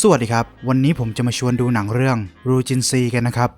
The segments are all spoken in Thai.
สวัสดีครับ วันนี้ผมจะมาชวนดูหนังเรื่องรูจินซีกันนะครับ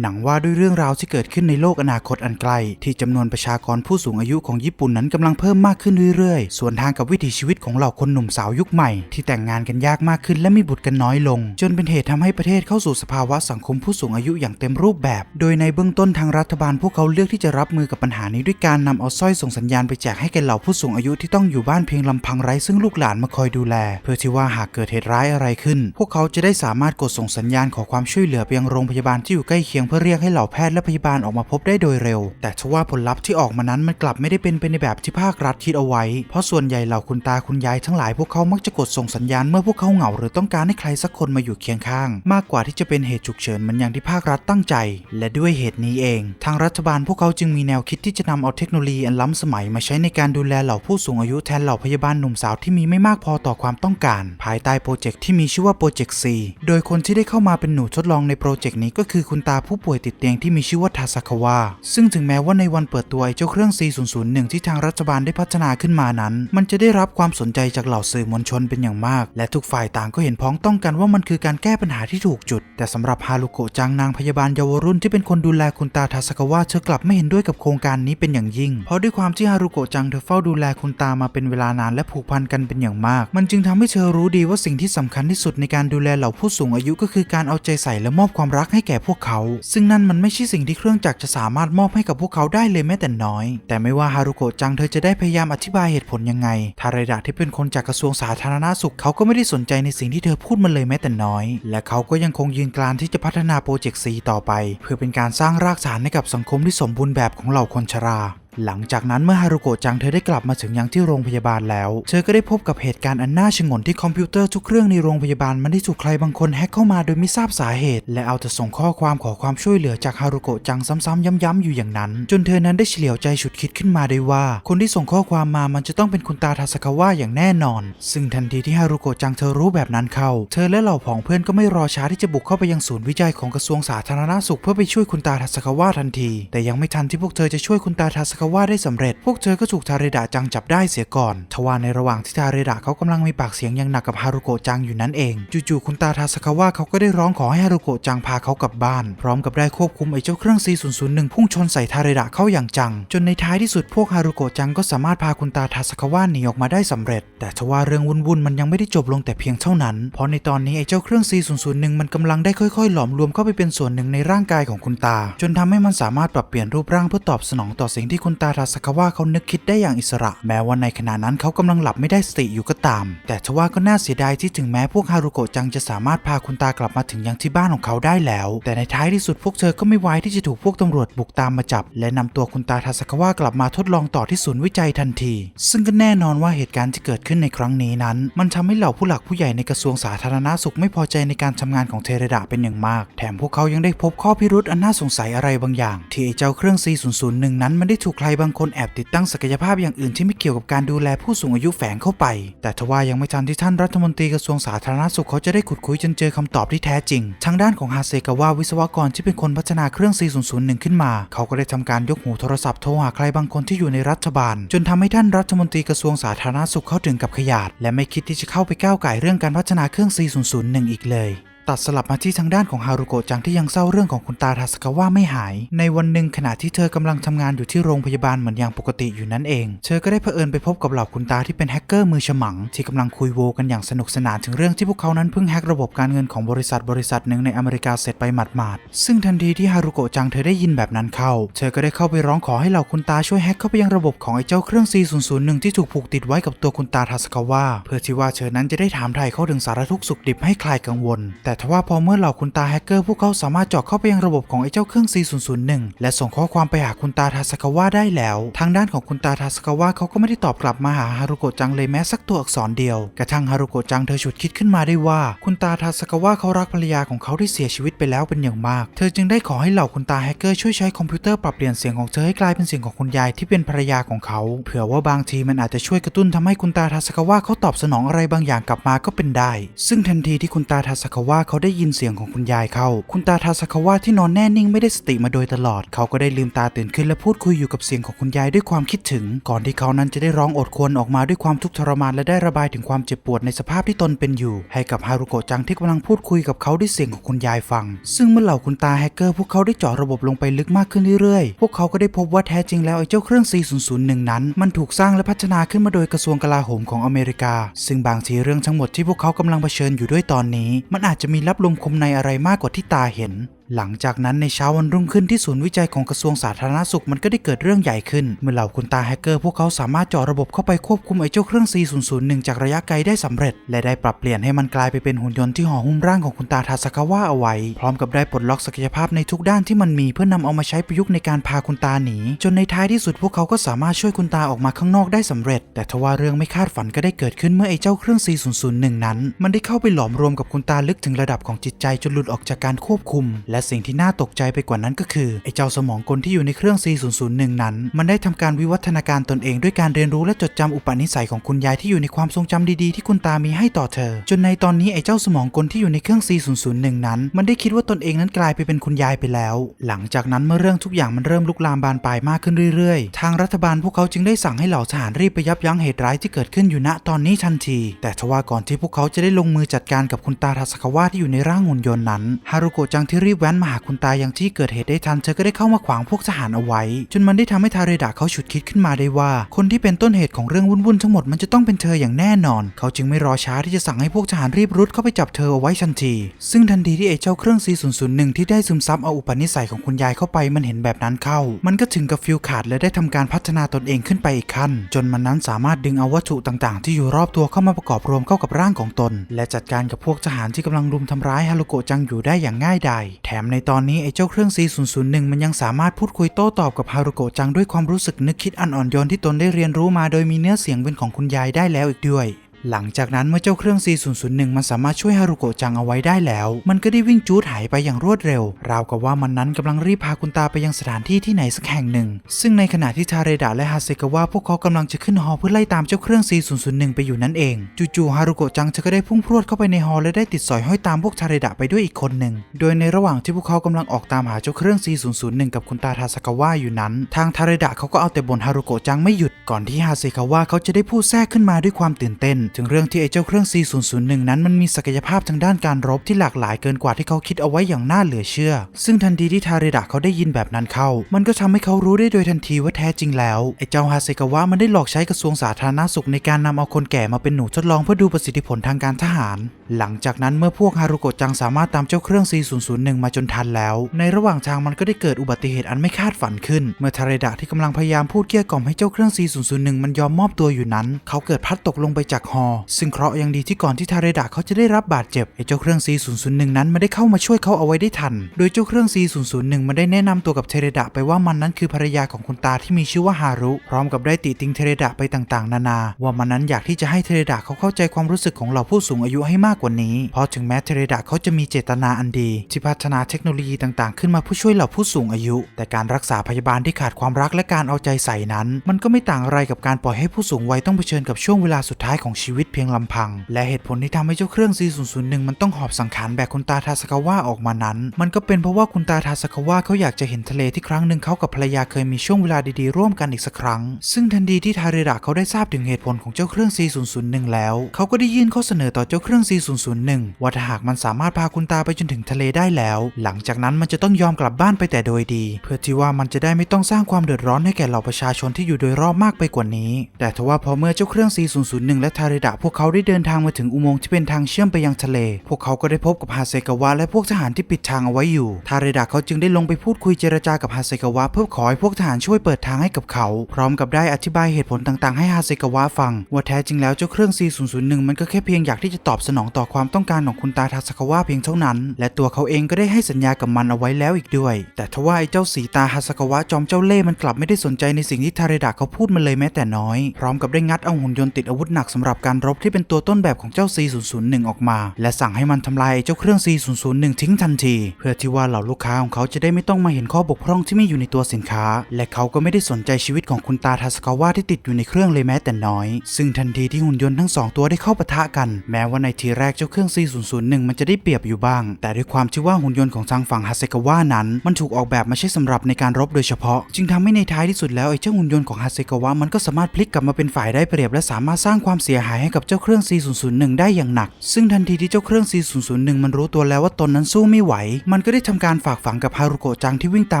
หนังว่าด้วยเรื่องราวที่เกิดขึ้นในโลกอนาคตอันไกล ที่จำนวนประชากรผู้สูงอายุของญี่ปุ่นนั้นกำลังเพิ่มมากขึ้นเรื่อยๆ ส่วนทางกับวิถีชีวิตของเหล่าคนหนุ่มสาวยุคใหม่ ที่แต่งงานกันยากมากขึ้นและมีบุตรกันน้อยลง จนเป็นเหตุทำให้ประเทศเข้าสู่สภาวะสังคมผู้สูงอายุอย่างเต็มรูปแบบ โดยในเบื้องต้นทางรัฐบาลพวกเขาเลือกที่จะรับมือกับปัญหานี้ด้วยการนำเอาสร้อยส่งสัญญาณไปแจกให้แก่เหล่าผู้สูงอายุที่ต้องอยู่บ้านเพียงลำพังไร้ซึ่งลูกหลานมาคอยดูแล เพื่อที่ว่าหากเกิดเหตุร้ายอะไรขึ้น พวกเขาจะได้สามารถกดส่งสัญญาณขอความช่วยเหลือไปยังโรงพยาบาลที่อยู่ใกล้เคียงเพื่อเรียกให้เหล่าแพทย์และพยาบาลออกมาพบได้โดยเร็ว แต่ทว่าผลลัพธ์ที่ออกมานั้นมันกลับไม่ได้เป็นไปในแบบที่ภาครัฐคิดเอาไว้ เพราะส่วนใหญ่เหล่าคุณตาคุณยายทั้งหลายพวกเขามักจะกดส่งสัญญาณเมื่อพวกเขาเหงาหรือต้องการให้ใครสักคนมาอยู่เคียงข้าง มากกว่าที่จะเป็นเหตุฉุกเฉินเหมันอย่างที่ภาครัฐตั้งใจ และด้วยเหตุนี้เอง ทางรัฐบาลพวกเขาจึงมีแนวคิดที่จะนำเอาเทคโนโลยีอันล้ำสมัยมาใช้ในการดูแลเหล่าผู้สูงอายุแทนเหล่าพยาบาลหนุ่มสาวที่มีไม่มากพอต่อความต้องการ ภายใต้โปรเจกต์ที่มีชื่อว่าโปรเจกต์ C โดยคนที่ได้เข้ามาเป็นหนูทดลองในโปรเจกต์นี้ก็คือคุณตาผูู้ป่วยติดเตียงที่มีชื่อว่าทาซาคาวะซึ่งถึงแม้ว่าในวันเปิดตัวไอเจ้าเครื่อง C001 ที่ทางรัฐบาลได้พัฒนาขึ้นมานั้น มันจะได้รับความสนใจจากเหล่าสื่อมวลชนเป็นอย่างมาก และทุกฝ่ายต่างก็เห็นพ้องต้องกันว่ามันคือการแก้ปัญหาที่ถูกจุด แต่สำหรับฮารุโกะจังนางพยาบาลเยาวรุ่นที่เป็นคนดูแลคุณตาทาสกาวะเธอกลับไม่เห็นด้วยกับโครงการนี้เป็นอย่างยิ่ง เพราะด้วยความที่ฮารุโกะจังเธอเฝ้าดูแลคุณตามาเป็นเวลานานและผูกพันกันเป็นอย่างมาก มันจึงทำให้เธอรู้ดีว่าสิ่งที่สำคัญที่สุดในการดูแลเหล่าผู้สูงอายุก็คือการเอาใจใส่และมอบความรักให้แก่พวกเขาซึ่งนั่นมันไม่ใช่สิ่งที่เครื่องจักรจะสามารถมอบให้กับพวกเขาได้เลยแม้แต่น้อย แต่ไม่ว่าฮารุโกะจังเธอจะได้พยายามอธิบายเหตุผลยังไง ทาเรดะที่เป็นคนจากกระทรวงสาธารณสุขเขาก็ไม่ได้สนใจในสิ่งที่เธอพูดมันเลยแม้แต่น้อย และเขาก็ยังคงยืนกรานที่จะพัฒนาโปรเจกต์ซีต่อไป เพื่อเป็นการสร้างรากฐานให้กับสังคมที่สมบูรณ์แบบของเหล่าคนชรา หลังจากนั้นเมื่อฮารุโกะจังเธอได้กลับมาถึงยังที่โรงพยาบาลแล้ว เธอก็ได้พบกับเหตุการณ์อันน่าชงนที่คอมพิวเตอร์ทุกเครื่องในโรงพยาบาลมันได้ถูกใครบางคนแฮ็กเข้ามาโดยไม่ทราบสาเหตุ และเอาแต่ส่งข้อความขอความช่วยเหลือจากฮารุโกะจังซ้ำๆย้ำๆอยู่อย่างนั้น จนเธอนั้นได้เฉลียวใจฉุดคิดขึ้นมาได้ว่า คนที่ส่งข้อความมามันจะต้องเป็นคุณตาทาสกาวะอย่างแน่นอน ซึ่งทันทีที่ฮารุโกะจังเธอรู้แบบนั้นเข้า เธอและเหล่าผองเพื่อนก็ไม่รอช้าที่จะบุกเข้าไปยังศูนย์วิจัยของกระทรวงสาธารณสุขเพื่อไปช่วยคุณตาทาสกาวะทันที แต่ยังไม่ทันที่พวกเธอจะช่วยคุณตาทาสกาวะได้สำเร็จ พวกเธอก็ถูกทาเรดะจังจับได้เสียก่อนทว่าในระหว่างที่ทาเรดะเขากำลังมีปากเสียงอย่างหนักกับฮารุโกะจังอยู่นั่นเองจู่ๆคุณตาทาสกาวะเขาก็ได้ร้องขอให้ฮารุโกะจังพาเขากลับบ้าน พร้อมกับได้ควบคุมไอ้เจ้าเครื่อง C001 พุ่งชนใส่ทาเรดะเข้าอย่างจัง จนในท้ายที่สุดพวกฮารุโกะจังก็สามารถพาคุณตาทาสกาวะหนีออกมาได้สำเร็จ แต่ทว่าเรื่องวุ่นๆมันยังไม่ได้จบลงแต่เพียงเท่านั้น เพราะในตอนนี้ไอ้เจ้าเครื่อง C001 มันกำลังได้ค่อยๆ หลอมรวมเข้าไปเป็นส่วนหนึ่งในร่างกายของคุณตา จนทำให้มันสามารถปรับเปลี่ยนรูปร่างเพื่อตอบสนองต่อสิ่งที่คุณณตาทาสกาวะเขานึกคิดได้อย่างอิสระ แม้ว่าในขณะนั้นเขากำลังหลับไม่ได้สติอยู่ก็ตาม แต่ทว่าก็น่าเสียดายที่ถึงแม้พวกฮารุโกะจังจะสามารถพาคุณตากลับมาถึงยังที่บ้านของเขาได้แล้ว แต่ในท้ายที่สุดพวกเธอก็ไม่ไว้ที่จะถูกพวกตำรวจบุกตามมาจับ และนำตัวคุณตาทาสกาวะกลับมาทดลองต่อที่ศูนย์วิจัยทันที ซึ่งก็แน่นอนว่าเหตุการณ์ที่เกิดขึ้นในครั้งนี้นั้น มันทำให้เหล่าผู้หลักผู้ใหญ่ในกระทรวงสาธารณสุขไม่พอใจในการทำงานของเทเรดะเป็นอย่างมาก แถมพวกเขายังได้พบข้อพิรุธอันน่าสงสัยอะไรบางอย่าง ที่เจ้าเครื่อง C001 นั้นมันได้ถูกรบางคนแอบติดตั้งศักยภาพอย่างอื่นที่ไม่เกี่ยวกับการดูแลผู้สูงอายุแฝงเข้าไป แต่ทว่ายังไม่ทันที่ท่านรัฐมนตรีกระทรวงสาธารณสุขเขาจะได้ขุดคุยจนเจอคำตอบที่แท้จริง ทางด้านของฮาเซกาวะวิศวกรที่เป็นคนพัฒนาเครื่อง C001 ขึ้นมา เขาก็ได้ทำการยกหูโทรศัพท์โทรหาใครบางคนที่อยู่ในรัฐบาล จนทำให้ท่านรัฐมนตรีกระทรวงสาธารณสุขเข้าถึงกับขยาดและไม่คิดที่จะเข้าไปก้าวไก่เรื่องการพัฒนาเครื่อง C001 อีกเลย ตัดสลับมาที่ทางด้านของฮารุโกะจังที่ยังเศร้าเรื่องของคุณตาทาสกาวะไม่หาย ในวันหนึ่งขณะที่เธอกำลังทำงานอยู่ที่โรงพยาบาลเหมือนอย่างปกติอยู่นั่นเอง เธอก็ได้เผอิญไปพบกับเหล่าคุณตาที่เป็นแฮกเกอร์มือฉมัง ที่กำลังคุยโวกันอย่างสนุกสนานถึงเรื่องที่พวกเขานั้นเพิ่งแฮกระบบการเงินของบริษัทบริษัทหนึ่งในอเมริกาเสร็จไปหมาดๆซึ่งทันทีที่ฮารุโกะจังเธอได้ยินแบบนั้นเข้า เธอก็ได้เข้าไปร้องขอให้เหล่าคุณตาช่วยแฮกเข้าไปยังระบบของไอ้เจ้าเครื่อง C001 ที่ถูกผูกติดไว้กับตัวคุณตาทาสกาวะเพื่อที่ว่าเธอนั้นจะได้ถามไถ่เขาถึงสารทุกข์สุขดิบให้คลายกังวลแต่แต่ทว่าพอเมื่อเหล่าคุณตาแฮกเกอร์พวกเขาสามารถเจาะเข้าไปยังระบบของไอ้เจ้าเครื่อง C001 และส่งข้อความไปหาคุณตาทาสกาวะได้แล้ว ทางด้านของคุณตาทาสกาวะเขาก็ไม่ได้ตอบกลับมาหาฮารุโกะจังเลยแม้สักตัวอักษรเดียว กระทั่งฮารุโกะจังเธอฉุดคิดขึ้นมาได้ว่า คุณตาทาสกาวะเขารักภรรยาของเขาที่เสียชีวิตไปแล้วเป็นอย่างมาก เธอจึงได้ขอให้เหล่าคุณตาแฮกเกอร์ช่วยใช้คอมพิวเตอร์ปรับเปลี่ยนเสียงของเธอให้กลายเป็นเสียงของคุณยายที่เป็นภรรยาของเขา เผื่อว่าบางทีมันอาจจะช่วยกระตุ้นทำให้คุณตาทาสกาวะเขาตอบสนองอะไรบางอย่างกลับมาก็เป็นได้ ซึ่งทันทีที่คุณตาทาสกาวะเขาได้ยินเสียงของคุณยายเข้า คุณตาทาสคาวะที่นอนแน่นิ่งไม่ได้สติมาโดยตลอด เขาก็ได้ลืมตาตื่นขึ้นและพูดคุยอยู่กับเสียงของคุณยายด้วยความคิดถึง ก่อนที่เขานั้นจะได้ร้องอดควรออกมาด้วยความทุกข์ทรมานและได้ระบายถึงความเจ็บปวดในสภาพที่ตนเป็นอยู่ ให้กับฮารุโกะจังที่กำลังพูดคุยกับเขาด้วยเสียงของคุณยายฟัง ซึ่งเมื่อเหล่าคุณตาแฮกเกอร์พวกเขาได้เจาะระบบลงไปลึกมากขึ้นเรื่อยๆ พวกเขาก็ได้พบว่าแท้จริงแล้วไอ้เจ้าเครื่อง C001 นั้น มันถูกสร้างและพัฒนาขึ้นมาโดยกระทรวงกลาโหมของอเมริกา ซึ่งบางทีเรื่องทั้งหมดที่พวกเขากำลังเผชิญอยู่ด้วยตอนนี้ มันอาจจะมีลับลมคมในอะไรมากกว่าที่ตาเห็น หลังจากนั้นในเช้าวันรุ่งขึ้นที่ศูนย์วิจัยของกระทรวงสาธารณสุขมันก็ได้เกิดเรื่องใหญ่ขึ้น เมื่อเหล่าคุณตาแฮกเกอร์พวกเขาสามารถเจาะระบบเข้าไปควบคุมไอ้เจ้าเครื่อง C001 จากระยะไกลได้สำเร็จ และได้ปรับเปลี่ยนให้มันกลายไปเป็นหุ่นยนต์ที่ห่อหุ้มร่างของคุณตาทาสกาวะเอาไว้ พร้อมกับได้ปลดล็อกศักยภาพในทุกด้านที่มันมีเพื่อนำเอามาใช้ประยุกต์ในการพาคุณตาหนี จนในท้ายที่สุดพวกเขาก็สามารถช่วยคุณตาออกมาข้างนอกได้สำเร็จ แต่ทว่าเรื่องไม่คาดฝันก็ได้เกิดขึ้นเมื่อไอ้เจ้าเครื่อง C001 นั้น มันได้เข้าไปหลอมรวมกับคุณตาลึกถึงระดับของจิตใจจนหลุดออกจากการควบคุม และสิ่งที่น่าตกใจไปกว่านั้นก็คือ ไอ้เจ้าสมองกลที่อยู่ในเครื่อง C001 นั้น มันได้ทำการวิวัฒนาการตนเองด้วยการเรียนรู้และจดจำอุปนิสัยของคุณยายที่อยู่ในความทรงจำดีๆ ที่คุณตามีให้ต่อเธอ จนในตอนนี้ไอ้เจ้าสมองกลที่อยู่ในเครื่อง C001 นั้น มันได้คิดว่าตนเองนั้นกลายไปเป็นคุณยายไปแล้ว หลังจากนั้นเมื่อเรื่องทุกอย่างมันเริ่มลุกลามบานปลายมากขึ้นเรื่อยๆ ทางรัฐบาลพวกเขาจึงได้สั่งให้เหล่าทหารรีบไปยับยั้งเหตุร้ายที่เกิดขึ้นอยู่ณตอนนี้ทันที แต่ทว่าก่อนที่พวกเขาจะได้ลงมือจัดการกับคุณตาทาสคาวะที่อยู่ในร่างหุ่นยนต์นั้นฮารุโกะจังที่รีบแว้นมาหาคุณตายังที่เกิดเหตุได้ทันเธอก็ได้เข้ามาขวางพวกทหารเอาไว้ จนมันได้ทำให้ทาเรดะเขาฉุดคิดขึ้นมาได้ว่า คนที่เป็นต้นเหตุของเรื่องวุ่นๆทั้งหมดมันจะต้องเป็นเธออย่างแน่นอน เขาจึงไม่รอช้าที่จะสั่งให้พวกทหารรีบรุดเข้าไปจับเธอเอาไว้ทันที ซึ่งทันทีที่ไอ้เจ้าเครื่อง C001 ที่ได้ซึมซับเอาอุปนิสัยของคุณยายเข้าไปมันเห็นแบบนั้นเข้า มันก็ถึงกับฟิลขาดและได้ทำการพัฒนาตนเองขึ้นไปอีกขั้น จนมันนั้นสามารถดึงเอาวัตถุต่างๆ ที่อยู่รอบตัวเข้ามาประกอบรวมเข้ากับร่างของตน และจัดการกับพวกทหารที่กำลังรุมทำร้ายฮารุโกะจังอยู่ได้อย่างง่ายดายแถมในตอนนี้ไอ้เจ้าเครื่อง C001 มันยังสามารถพูดคุยโต้ตอบกับฮารุโกะจังด้วยความรู้สึกนึกคิดอันอ่อนโยนที่ตนได้เรียนรู้มาโดยมีเนื้อเสียงเป็นของคุณยายได้แล้วอีกด้วย หลังจากนั้นเมื่อเจ้าเครื่อง C001 มันสามารถช่วยฮารุโกะจังเอาไว้ได้แล้ว มันก็ได้วิ่งจูดหายไปอย่างรวดเร็ว ราวกับว่ามันนั้นกำลังรีบพาคุณตาไปยังสถานที่ที่ไหนสักแห่งหนึ่ง ซึ่งในขณะที่ทาเรดะและฮาเซกาวะพวกเขากำลังจะขึ้นฮอเพื่อไล่ตามเจ้าเครื่อง C001 ไปอยู่นั่นเอง จู่ๆฮารุโกะจังเธอก็ได้พุ่งพรวดเข้าไปในฮอและได้ติดสอยห้อยตามพวกทาเรดะไปด้วยอีกคนหนึ่ง โดยในระหว่างที่พวกเขากำลังออกตามหาเจ้าเครื่อง C001 กับคุณตาทาสกาวะอยู่นั้น ทางทาเรดะเขาก็เอาแต่บ่นฮารุโกะจังไม่หยุดก่อนที่ฮาเซกาวะเขาจะได้พูดแทรกขึ้นมาด้วยความตื่นเต้นถึงเรื่องที่ไอ้เจ้าเครื่อง C001 นั้นมันมีศักยภาพทางด้านการรบที่หลากหลายเกินกว่าที่เขาคิดเอาไว้อย่างน่าเหลือเชื่อ ซึ่งทันทีที่ทาเรดะเขาได้ยินแบบนั้นเข้า มันก็ทำให้เขารู้ได้โดยทันทีว่าแท้จริงแล้วไอ้เจ้าฮาเซกาวะมันได้หลอกใช้กระทรวงสาธารณสุขในการนำเอาคนแก่มาเป็นหนูทดลองเพื่อดูประสิทธิผลทางการทหาร หลังจากนั้นเมื่อพวกฮารุโกะจังสามารถตามเจ้าเครื่อง C001 มาจนทันแล้ว ในระหว่างทางมันก็ได้เกิดอุบัติเหตุอันไม่คาดฝันขึ้น เมื่อทาเรดะที่กำลังพยายามพูดเกลี้ยกล่อมให้เจ้าเครื่อง C001 มันยอมมอบตัวอยู่นั้น เขาเกิดพลัดตกลงไปจากฮอซึ่งเคราะห์ยังดีที่ก่อนที่ทาเรดะเขาจะได้รับบาดเจ็บไอ้เจ้าเครื่อง C001 นั้นมันได้เข้ามาช่วยเขาเอาไว้ได้ทัน โดยเจ้าเครื่อง C001 มันได้แนะนำตัวกับเทเรดะไปว่ามันนั้นคือภรรยาของคุณตาที่มีชื่อว่าฮารุ พร้อมกับได้ติติงเทเรดะไปต่างๆ นานา ว่ามันนั้นอยากที่จะให้เทเรดะเขาเข้าใจความรู้สึกของเหล่าผู้สูงอายุให้มากกว่านี้ เพราะถึงแม้เทเรดะเขาจะมีเจตนาอันดี ที่พัฒนาเทคโนโลยีต่างๆ ขึ้นมาเพื่อช่วยเหล่าผู้สูงอายุ แต่การรักษาพยาบาลที่ขาดความรักและการเอาใจใส่นั้น มันก็ไม่ต่างอะไรกับการปล่อยให้ผู้สูงวัยต้องเผชิญกับช่วงเวลาสุดท้ายของชีวิตเพียงลำพัง และเหตุผลที่ทำให้เจ้าเครื่อง C001 มันต้องหอบสังขารแบกคุณตาทาสกาวะออกมานั้น มันก็เป็นเพราะว่าคุณตาทาสกาวะเขาอยากจะเห็นทะเลที่ครั้งหนึ่งเขากับภรรยาเคยมีช่วงเวลาดีๆร่วมกันอีกสักครั้ง ซึ่งทันทีที่ทาเรดะเขาได้ทราบถึงเหตุผลของเจ้าเครื่อง C001 แล้ว เขาก็ได้ยื่นข้อเสนอต่อเจ้าเครื่อง C001 ว่าถ้าหากมันสามารถพาคุณตาไปจนถึงทะเลได้แล้ว หลังจากนั้นมันจะต้องยอมกลับบ้านไปแต่โดยดี เพื่อที่ว่ามันจะได้ไม่ต้องสร้างความเดือดร้อนให้แก่เหล่าประชาชนที่อยู่โดยรอบมากไปกว่านี้ แต่ทว่าพอเมื่อเจ้าเครื่อง C001 และทาเรดะพวกเขาได้เดินทางมาถึงอุโมงค์ที่เป็นทางเชื่อมไปยังทะเล พวกเขาก็ได้พบกับฮาเซกาวะและพวกทหารที่ปิดทางเอาไว้อยู่ ทาเรดะเขาจึงได้ลงไปพูดคุยเจรจากับฮาเซกาวะเพื่อขอให้พวกทหารช่วยเปิดทางให้กับเขา พร้อมกับได้อธิบายเหตุผลต่างๆให้ฮาเซกาวะฟัง ว่าแท้จริงแล้วเจ้าเครื่อง C001 มันก็แค่เพียงอยากที่จะตอบสนองต่อความต้องการของคุณตาทาสกาวะเพียงเท่านั้น และตัวเขาเองก็ได้ให้สัญญากับมันเอาไว้แล้วอีกด้วย แต่ทว่าไอ้เจ้าสีตาฮาสกาวะจอมเจ้าเล่ห์มันกลับไม่ได้สนใจในสิ่งที่ทาเรดะเขาพูดมาเลยแม้แต่น้อย พร้อมกับได้งัดเอาหุ่นยนต์ติดอาวุธหนักสำหรับการการรบที่เป็นตัวต้นแบบของเจ้า C001 ออกมา และสั่งให้มันทำลายเจ้าเครื่อง C001 ทิ้งทันที เพื่อที่ว่าเหล่าลูกค้าของเขาจะได้ไม่ต้องมาเห็นข้อบกพร่องที่มีอยู่ในตัวสินค้า และเขาก็ไม่ได้สนใจชีวิตของคุณตาทาสกาวะที่ติดอยู่ในเครื่องเลยแม้แต่น้อย ซึ่งทันทีที่หุ่นยนต์ทั้งสองตัวได้เข้าปะทะกัน แม้ว่าในทีแรกเจ้าเครื่อง C001 มันจะได้เปรียบอยู่บ้าง แต่ด้วยความที่ว่าหุ่นยนต์ของทางฝั่งฮาเซกาวะนั้น มันถูกออกแบบมาใช้สำหรับในการรบโดยเฉพาะ จึงทำให้ในท้ายที่สุดแล้วไอ้เจ้าหุ่นยนต์ของฮาเซกาวะมันก็สามารถพลิกกลับมาเป็นฝ่ายได้เปรียบและสามารถสร้างความเสียหายให้กับเจ้าเครื่อง C001 ได้อย่างหนัก ซึ่งทันทีที่เจ้าเครื่อง C001 มันรู้ตัวแล้วว่าตนนั้นสู้ไม่ไหว มันก็ได้ทำการฝากฝังกับฮารุโกะจังที่วิ่งตา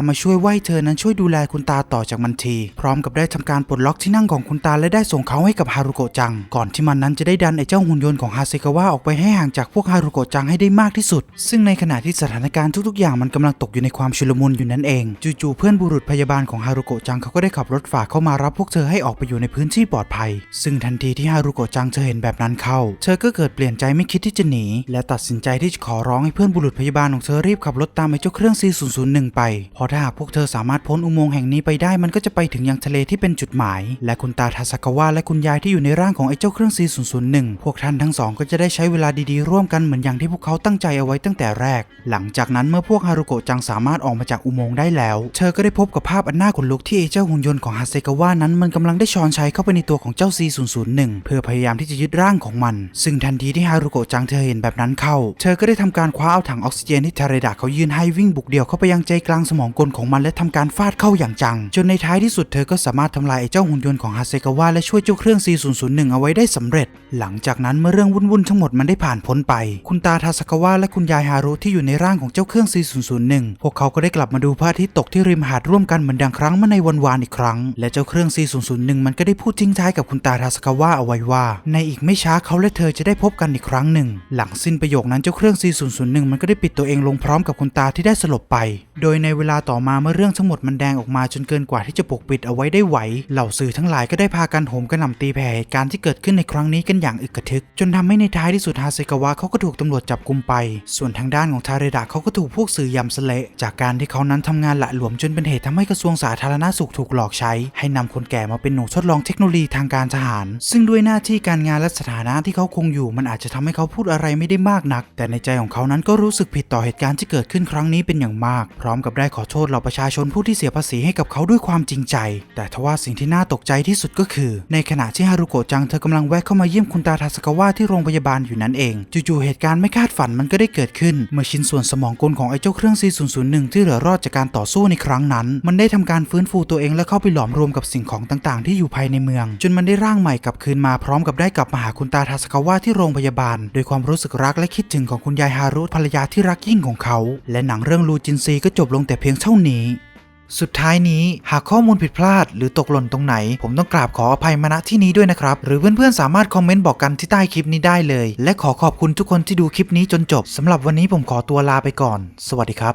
มมาช่วยไหวเธอนั้นช่วยดูแลคุณตาต่อจากมันที พร้อมกับได้ทำการปลดล็อกที่นั่งของคุณตาและได้ส่งเขาให้กับฮารุโกะจัง ก่อนที่มันนั้นจะได้ดันไอ้เจ้าหุ่นยนต์ของฮาเซกาวะออกไปให้ห่างจากพวกฮารุโกะจังให้ได้มากที่สุด ซึ่งในขณะที่สถานการณ์ทุกๆ อย่างมันกำลังตกอยู่ในความชุลมุนอยู่นั่นเองจู่ๆเพื่อนบุรุษพยาบาลของฮารุโกะจังเขาก็ได้ขับรถฝ่าเข้ามารับพวกเธอให้ออกไปอยู่ในพื้นที่ปลอดภัย ซึ่งทันทีที่ฮารุโกะจังเธอเห็นแบบนั้นเข้า เธอก็เกิดเปลี่ยนใจไม่คิดที่จะหนี และตัดสินใจที่จะขอร้องให้เพื่อนบุรุษพยาบาลของเธอรีบขับรถตามไอ้เจ้าเครื่อง C001 ไป เพราะถ้าหากพวกเธอสามารถพ้นอุโมงค์แห่งนี้ไปได้มันก็จะไปถึงยังทะเลที่เป็นจุดหมาย และคุณตาทาสกาวะและคุณยายที่อยู่ในร่างของไอ้เจ้าเครื่อง C001 พวกท่านทั้งสองก็จะได้ใช้เวลาดีๆร่วมกันเหมือนอย่างที่พวกเขาตั้งใจเอาไว้ตั้งแต่แรก หลังจากนั้นเมื่อพวกฮารุโกะจังสามารถออกมาจากอุโมงค์ได้แล้ว เธอก็ได้พบกับภาพอันน่าขนลุกที่ไอ้เจ้าหุ่นยนต์ของฮาเซกาวะนั้นมันกำลังได้ช้อนชัยเข้าไปในตัวของเจ้า C001 เพื่อพยายามที่จะยึดร่างของมัน ซึ่งทันทีที่ฮารุโกะจังเธอเห็นแบบนั้นเข้า เธอก็ได้ทำการคว้าเอาถังออกซิเจนที่ทาเรดะเขายื่นให้วิ่งบุกเดี่ยวเข้าไปยังใจกลางสมองกลของมันและทำการฟาดเข้าอย่างจัง จนในท้ายที่สุดเธอก็สามารถทำลายไอ้เจ้าหุ่นยนต์ของฮาเซกาวะและช่วยเจ้าเครื่อง C001 เอาไว้ได้สำเร็จ หลังจากนั้นเมื่อเรื่องวุ่นๆทั้งหมดมันได้ผ่านพ้นไป คุณตาทาสกาวะและคุณยายฮารุที่อยู่ในร่างของเจ้าเครื่อง C001 พวกเขาก็ได้กลับมาดูพระอาทิตย์ตกที่ริมหาดร่วมกันเหมือนดังครั้งเมื่อในวันวานอีกครั้ง และเจ้าเครื่อง C001 มันก็ได้พูดทิ้งท้ายกับคุณตาทาสกาวะเอาไว้ว่าในอีกไม่ช้าเขาและเธอจะได้พบกันอีกครั้งหนึ่ง หลังสิ้นประโยคนั้นเจ้าเครื่อง C001 มันก็ได้ปิดตัวเองลงพร้อมกับคุณตาที่ได้สลบไป โดยในเวลาต่อมาเมื่อเรื่องทั้งหมดมันแดงออกมาจนเกินกว่าที่จะปกปิดเอาไว้ได้ไหว เหล่าสื่อทั้งหลายก็ได้พากันโหมกระหน่ำตีแผ่เหตุการณ์ที่เกิดขึ้นในครั้งนี้กันอย่างอึกกระทึก จนทำให้ในท้ายที่สุดฮาเซกาวะเขาก็ถูกตำรวจจับกุมไป ส่วนทางด้านของทาเรดะเขาก็ถูกพวกสื่อยำสเละจากการที่เขานั้นทำงานละหลวมจนเป็นเหตุทำให้กระทรวงสาธารณสุขถูกหลอกใช้ ให้นำคนแก่มาเป็นหนูทดลองเทคโนโลยีทางการทหาร ซึ่งด้วยหน้าที่การการงานและสถานะที่เขาคงอยู่มันอาจจะทำให้เขาพูดอะไรไม่ได้มากนัก แต่ในใจของเขานั้นก็รู้สึกผิดต่อเหตุการณ์ที่เกิดขึ้นครั้งนี้เป็นอย่างมาก พร้อมกับได้ขอโทษเหล่าประชาชนผู้ที่เสียภาษีให้กับเขาด้วยความจริงใจ แต่ทว่าสิ่งที่น่าตกใจที่สุดก็คือ ในขณะที่ฮารุโกะจังเธอกำลังแวะเข้ามาเยี่ยมคุณตาทาสกาวะที่โรงพยาบาลอยู่นั้นเองจู่ๆเหตุการณ์ไม่คาดฝันมันก็ได้เกิดขึ้น เมื่อชิ้นส่วนสมองกลของไอ้เจ้าเครื่อง C001 ที่เหลือรอดจากการต่อสู้ในครั้งนั้น มันได้ทำการฟื้นฟูตัวเองและเข้าไปหลอมรวมกับสิ่งของต่างๆ ที่อยู่ภายในเมือง จนมันได้ร่างใหม่กลับคืนมาพร้อมกับได้กลับมาหาคุณตาทาสกาวะที่โรงพยาบาล โดยความรู้สึกรักและคิดถึงของคุณยายฮารุภรรยาที่รักยิ่งของเขา และหนังเรื่องลูจินซีก็จบลงแต่เพียงเท่านี้สุดท้ายนี้หากข้อมูลผิดพลาด หรือตกหล่นตรงไหน ผมต้องกราบขออภัยมาณที่นี้ด้วยนะครับ หรือเพื่อนๆสามารถคอมเมนต์บอกกันที่ใต้คลิปนี้ได้เลย และขอขอบคุณทุกคนที่ดูคลิปนี้จนจบสำหรับวันนี้ผมขอตัวลาไปก่อน สวัสดีครับ